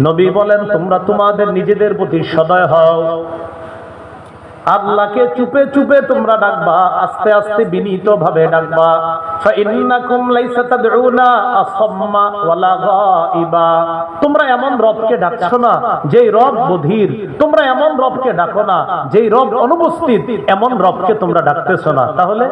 নবী বলেন তোমরা তোমাদের নিজেদের প্রতি সদয় হও। আল্লাহকে চুপে চুপে তোমরা ডাকবা, আস্তে আস্তে বিনীত ভাবে ডাকবা তোমরা এমন রবকে ডাকছো না, যেই রব বধির। তোমরা এমন রবকে ডাকো না, যেই রব অনুপস্থিত, এমন রবকে তোমরা ডাকতেছো না। তাহলে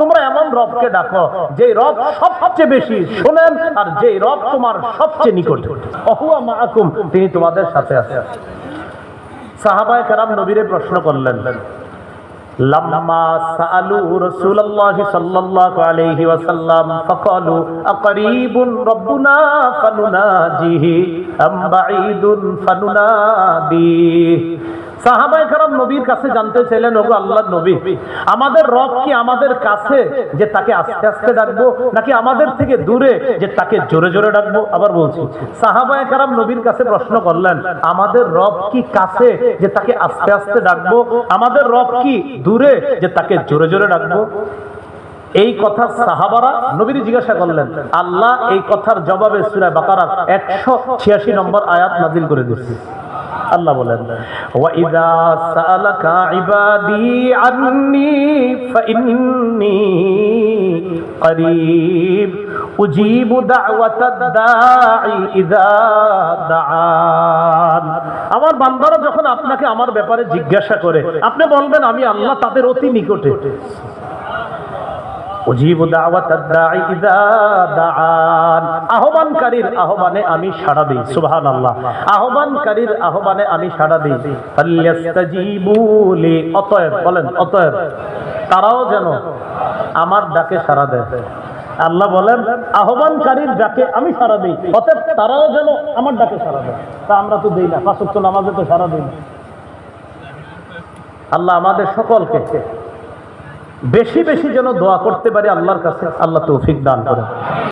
তোমরা এমন রবকে ডাকো, যেই রব সবচেয়ে বেশি শোনেন আর যেই রব তোমার সবচেয়ে নিকট অহুয়া মাআকুম তিনি তোমাদের সাথে আছেন সাহাবায়ে কেরাম নবীরে প্রশ্ন করলেন لما سألوا رسول الله صلى الله عليه وسلم فقالوا أقريب ربنا فنناجيه أم بعيد فنناديه আমাদের রব কি কাছে যে তাকে আস্তে আস্তে ডাকবো আমাদের দূরে যে তাকে জোরে জোরে ডাকবো? রব কি দূরে যে তাকে জোরে জোরে ডাকবো? এই কথা সাহাবারা নবীর জিজ্ঞাসা করলেন, আল্লাহ এই কথার জবাবে সূরা বাকারার 186 নম্বর আয়াত নাজিল করে দিয়েছে। আল্লাহ বলেন ইবাদি আমার বান্দারা যখন আপনাকে আমার ব্যাপারে জিজ্ঞাসা করে, আপনি বলবেন, আমি আল্লাহ তাদের অতি নিকটে। আহ্বানকারীর আহ্বানে আমি সাড়া দিই, সুবহানাল্লাহ। আহ্বানকারীর আহ্বানে আমি সাড়া দিই। অতএব, বলেন, অতএব, তারাও যেন আমার ডাকে সাড়া দেয়। আল্লাহ বলেন, আহ্বানকারীর ডাকে আমি সাড়া দিই, অতএব তারাও যেন আমার ডাকে সাড়া দেয়। তা আমরা তো দিই না, পাঁচ ওয়াক্ত নামাজে তো সাড়া দিই আল্লাহ আমাদের সকলকে বেশি বেশি যেন দোয়া করতে পারি আল্লাহর কাছে আল্লাহ তৌফিক দান করে